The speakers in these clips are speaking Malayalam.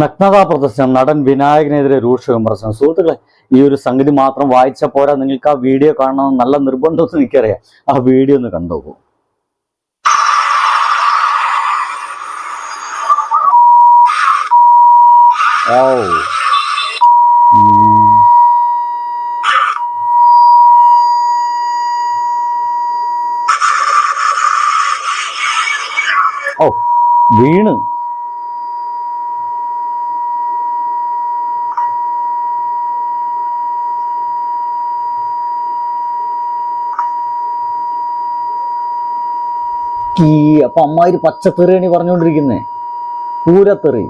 നഗ്നതാ പ്രദർശനം നടൻ വിനായകനെതിരെ രൂക്ഷ വിമർശനം. സുഹൃത്തുക്കളെ ഈ ഒരു സംഗതി മാത്രം വായിച്ച പോരാ. നിങ്ങൾക്ക് ആ വീഡിയോ കാണണമെന്ന് നല്ല നിർബന്ധമൊന്നും എനിക്കറിയാം. ആ വീഡിയോ ഒന്ന് കണ്ടുപോകും ഓ. ഓ വീണ്. ഈ അപ്പൊ അമ്മാതിരി പച്ചത്തെറിയാണ് പറഞ്ഞുകൊണ്ടിരിക്കുന്നത് പൂരത്തെറി.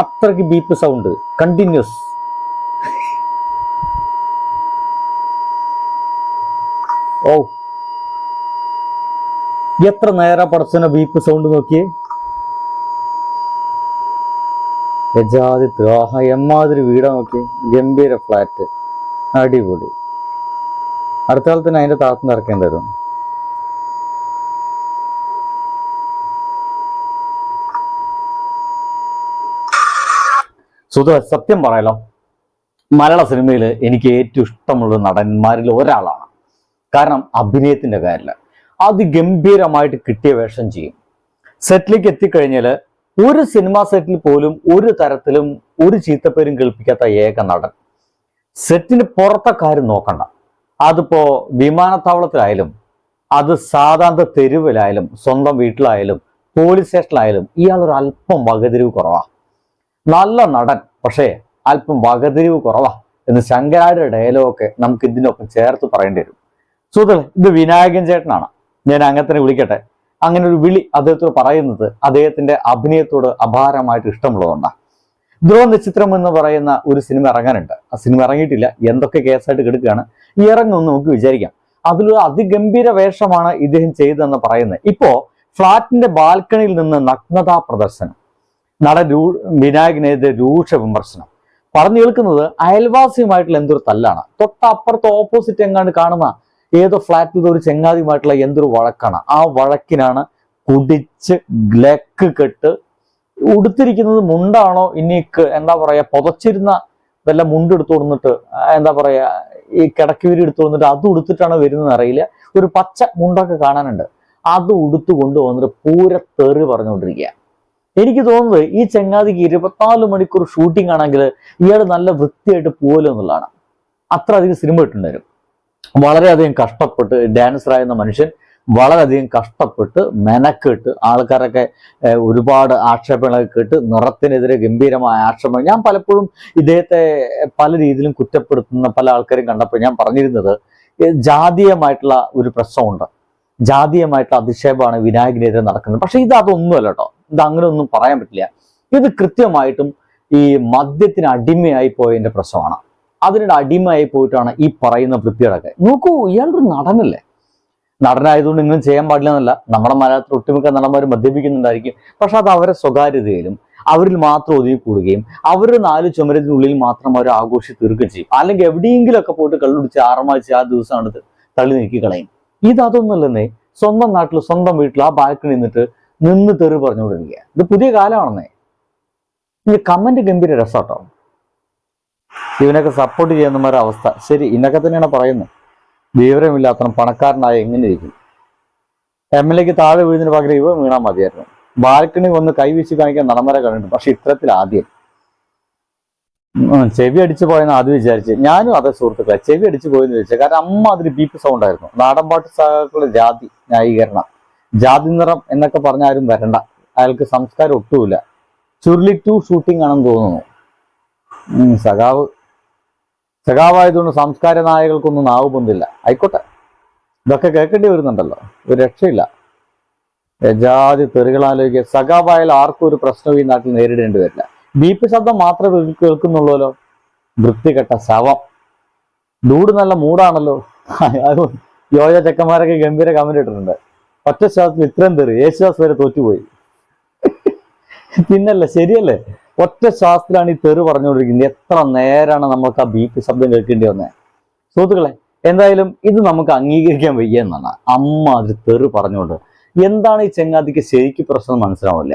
അത്രയ്ക്ക് ബീപ്പ് സൗണ്ട് കണ്ടിന്യൂസ് ഓ. എത്ര നേരം പടച്ചന ബീപ്പ് സൗണ്ട് നോക്കിയേ? യജാതി ആഹാ എമ്മാതിരി വീടാ നോക്കി ഗംഭീര ഫ്ലാറ്റ് അടിപൊളി. അടുത്ത കാലത്തിന് അതിന്റെ താഴത്തുനിന്ന് ഇറക്കേണ്ടി വരും. സുധ സത്യം പറയാലോ മലയാള സിനിമയിൽ എനിക്ക് ഏറ്റവും ഇഷ്ടമുള്ള നടന്മാരിൽ ഒരാളാണ്. കാരണം അഭിനയത്തിന്റെ കാര്യമില്ല. അതിഗംഭീരമായിട്ട് കിട്ടിയ വേഷം ചെയ്യും. സെറ്റിലേക്ക് എത്തിക്കഴിഞ്ഞാൽ ഒരു സിനിമാ സെറ്റിൽ പോലും ഒരു തരത്തിലും ഒരു ചീത്തപ്പേരും കേൾപ്പിക്കാത്ത ഏക നടൻ. സെറ്റിന് പുറത്തെ കാര്യം നോക്കണ്ട. അതിപ്പോ വിമാനത്താവളത്തിലായാലും അത് സാധാരണ തെരുവിലായാലും സ്വന്തം വീട്ടിലായാലും പോലീസ് സ്റ്റേഷനിലായാലും ഇയാളൊരു അല്പം വകതിരിവ് കുറവാ. നല്ല നടൻ പക്ഷേ അല്പം വകതിരിവ് കുറവാ എന്ന് ശങ്കരായുടെ ഡയലോഗൊക്കെ നമുക്ക് ഇതിനൊപ്പം ചേർത്ത് പറയേണ്ടി വരും. സുഹൃത്തുക്കളെ ഇത് വിനായകൻ ചേട്ടനാണ്. ഞാൻ അങ്ങനെ വിളിക്കട്ടെ. അങ്ങനെ ഒരു വിളി അദ്ദേഹത്തോട് പറയുന്നത് അദ്ദേഹത്തിന്റെ അഭിനയത്തോട് അപാരമായിട്ട് ഇഷ്ടമുള്ളതുകൊണ്ടാണ് ധ്രുവ നിശ്ചിത്രം എന്ന് പറയുന്ന ഒരു സിനിമ ഇറങ്ങാനുണ്ട്. ആ സിനിമ ഇറങ്ങിയിട്ടില്ല. എന്തൊക്കെ കേസായിട്ട് കിടക്കുകയാണ്? ഈ ഇറങ്ങുമെന്ന് നമുക്ക് വിചാരിക്കാം. അതിലൊരു അതിഗംഭീര വേഷമാണ് ഇദ്ദേഹം ചെയ്തതെന്ന് പറയുന്നത്. ഇപ്പോ ഫ്ളാറ്റിന്റെ ബാൽക്കണിയിൽ നിന്ന് നഗ്നതാ പ്രദർശനം. നടൻ രൂ വിനായകനെതിരെ രൂക്ഷ വിമർശനം. പറഞ്ഞു കേൾക്കുന്നത് അയൽവാസിയുമായിട്ടുള്ള എന്തൊരു തല്ലാണ്. തൊട്ടപ്പുറത്ത് ഓപ്പോസിറ്റ് എങ്ങാണ്ട് കാണുന്ന ഏതോ ഫ്ലാറ്റിൽ ഒരു ചെങ്ങാതിയുമായിട്ടുള്ള എന്തൊരു വഴക്കാണ്. ആ വഴക്കിനാണ് കുടിച്ച് ഗ്ലക്ക് കെട്ട് ഉടുത്തിരിക്കുന്നത് മുണ്ടാണോ? ഇനി എന്താ പറയാ പുതച്ചിരുന്ന വല്ല മുണ്ട് എടുത്തു കൊടുത്തിട്ട് എന്താ പറയാ ഈ കിടക്കുവിരി എടുത്തു കൊടുത്തിട്ട് അത് ഉടുത്തിട്ടാണ് വരുന്നത് അറിയില്ല. ഒരു പച്ച മുണ്ടൊക്കെ കാണാനുണ്ട്. അത് ഉടുത്തു കൊണ്ടുവന്നിട്ട് പൂര തെറി പറഞ്ഞുകൊണ്ടിരിക്കുക എനിക്ക് തോന്നുന്നത് ഈ ചങ്ങാതിക്ക് ഇരുപത്തിനാല് മണിക്കൂർ ഷൂട്ടിംഗ് ആണെങ്കിൽ ഇയാൾ നല്ല വൃത്തിയായിട്ട് പോലും എന്നുള്ളതാണ്. അത്ര അധികം സിനിമ ഇട്ടുണ്ടായിരുന്നു വളരെയധികം കഷ്ടപ്പെട്ട് ഡാൻസർ ആയിരുന്ന മനുഷ്യൻ വളരെയധികം കഷ്ടപ്പെട്ട് മെനക്കെട്ട് ആൾക്കാരൊക്കെ ഒരുപാട് ആക്ഷേപങ്ങളൊക്കെ കേട്ട് നിറത്തിനെതിരെ ഗംഭീരമായ ആക്ഷേപങ്ങൾ. ഞാൻ പലപ്പോഴും ഇദ്ദേഹത്തെ പല രീതിയിലും കുറ്റപ്പെടുത്തുന്ന പല ആൾക്കാരും കണ്ടപ്പോൾ ഞാൻ പറഞ്ഞിരുന്നത് ജാതീയമായിട്ടുള്ള ഒരു പ്രശ്നമുണ്ട്. ജാതീയമായിട്ടുള്ള അധിക്ഷേപമാണ് വിനായകനെതിരെ നടക്കുന്നത്. പക്ഷെ ഇത് അതൊന്നുമല്ല കേട്ടോ. ഇത് അങ്ങനെ ഒന്നും പറയാൻ പറ്റില്ല. ഇത് കൃത്യമായിട്ടും ഈ മദ്യത്തിന് അടിമയായി പോയതിന്റെ പ്രശ്നമാണ്. അതിനൊരു അടിമയായി പോയിട്ടാണ് ഈ പറയുന്ന വൃത്തിയടക്കെ നോക്കൂ ഇയാളൊരു നടനല്ലേ? നടനായതുകൊണ്ട് ഇങ്ങനെ ചെയ്യാൻ പാടില്ല എന്നല്ല നമ്മുടെ മലയാളത്തിൽ ഒട്ടുമിക്ക നടന്മാർ മദ്യപിക്കുന്നുണ്ടായിരിക്കും. പക്ഷെ അത് അവരെ സ്വകാര്യതയിലും അവരിൽ മാത്രം ഒതുങ്ങിക്കൂടുകയും അവരുടെ നാല് ചുമരത്തിനുള്ളിൽ മാത്രം അവർ ആഘോഷി തീർക്കുകയും ചെയ്യും. അല്ലെങ്കിൽ എവിടെയെങ്കിലുമൊക്കെ പോയിട്ട് കള്ളുടിച്ച് ആറുമാഴ്ച ആ ദിവസം തള്ളി നീക്കി കളയും ഇത് അതൊന്നുമല്ലെന്നേ സ്വന്തം നാട്ടിൽ സ്വന്തം വീട്ടിൽ ആ ബാൽക്കണി നിന്നിട്ട് നിന്ന് തെറി പറഞ്ഞുകൊണ്ടിരിക്കുക ഇത് പുതിയ കാലമാണെന്നേ. ഈ കമന്റ് ഗംഭീര രസാട്ടോ. ഇവനൊക്കെ സപ്പോർട്ട് ചെയ്യുന്നവരുടെ അവസ്ഥ. ശരി ഇന്നൊക്കെ തന്നെയാണ് പറയുന്നത്. വിവരമില്ലാത്ത പണക്കാരനായ എങ്ങനെ ഇരിക്കും എം എൽ എക്ക് താഴെ വീഴുന്നതിന് പകരം ഇവ വീണാൽ മതിയായിരുന്നു. ബാൽക്കണി വന്ന് കൈവീശി കാണിക്കാൻ നടന്മാരെ കണ്ടിട്ടുണ്ട്. പക്ഷെ ഇത്തരത്തിൽ ആദ്യം. ചെവി അടിച്ചു പോയെന്ന് ആദ്യം വിചാരിച്ച്. ഞാനും അതെ സുഹൃത്തുക്കളെ ചെവി അടിച്ചു പോയെന്ന് വിചാരിച്ചു. കാരണം അമ്മ അതിൽ ബീപ്പ് സൗണ്ട് ആയിരുന്നു. നാടൻപാട്ട് സഹാക്കളുടെ ജാതി ന്യായീകരണം. ജാതി നിറം എന്നൊക്കെ പറഞ്ഞ ആരും വരണ്ട. അയാൾക്ക് സംസ്കാരം ഒട്ടുമില്ല. ചുരുളി ടു ഷൂട്ടിംഗ് ആണെന്ന് തോന്നുന്നു. സഖാവ്. സഖാവായതുകൊണ്ട് സംസ്കാര നായകൾക്കൊന്നും നാവ് പൊന്തില്ല. ആയിക്കോട്ടെ. ഇതൊക്കെ കേൾക്കേണ്ടി വരുന്നുണ്ടല്ലോ. ഒരു രക്ഷയില്ല. ജാതി തെറികളാലോചിക്കുക സഖാവായാലും ആർക്കും ഒരു പ്രശ്നവും ഈ നാട്ടിൽ നേരിടേണ്ടി വരില്ല. ബീപ്പ് ശബ്ദം മാത്രമേ കേൾ- കേൾക്കുന്നുള്ളൂല്ലോ. വൃത്തികെട്ട ശവം. ഡൂഡ് നല്ല മൂടാണല്ലോ യോജ ചെക്കന്മാരൊക്കെ ഗംഭീര കമന്റ് ഇട്ടിട്ടുണ്ട്. ഒറ്റ ശ്വാസത്തിൽ ഇത്രയും തെറി. യേശുദാസ് വരെ തോറ്റുപോയി. പിന്നല്ല ശരിയല്ലേ? ഒറ്റ ശ്വാസത്തിലാണ് ഈ തെറി പറഞ്ഞുകൊണ്ടിരിക്കുന്നത്. എത്ര നേരാണ് നമ്മൾക്ക് ആ ബീപ്പ് ശബ്ദം കേൾക്കേണ്ടി വന്നത് സുഹൃത്തുക്കളെ എന്തായാലും ഇത് നമുക്ക് അംഗീകരിക്കാൻ വയ്യ എന്നാണ് അമ്മ അതിൽ തെറി പറഞ്ഞുകൊണ്ട്. എന്താണ് ഈ ചെങ്ങാതിക്ക് ശരിക്ക് പ്രശ്നം മനസ്സിലാവില്ല?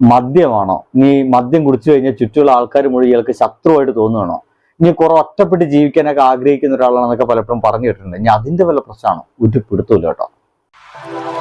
മദ്യമാണോ? നീ മദ്യം കുടിച്ചു കഴിഞ്ഞാൽ ചുറ്റുമുള്ള ആൾക്കാർ മുഴുവൻ ഇയാൾക്ക് ശത്രുവായിട്ട് തോന്നുകയാണോ നീ കുറെ ഒറ്റപ്പെട്ട് ജീവിക്കാനൊക്കെ ആഗ്രഹിക്കുന്ന ഒരാളാണെന്നൊക്കെ പലപ്പോഴും പറഞ്ഞു കേട്ടിട്ടുണ്ട്. ഇനി അതിന്റെ വല്ല പ്രശ്നമാണോ? ഒരു കേട്ടോ. Bye.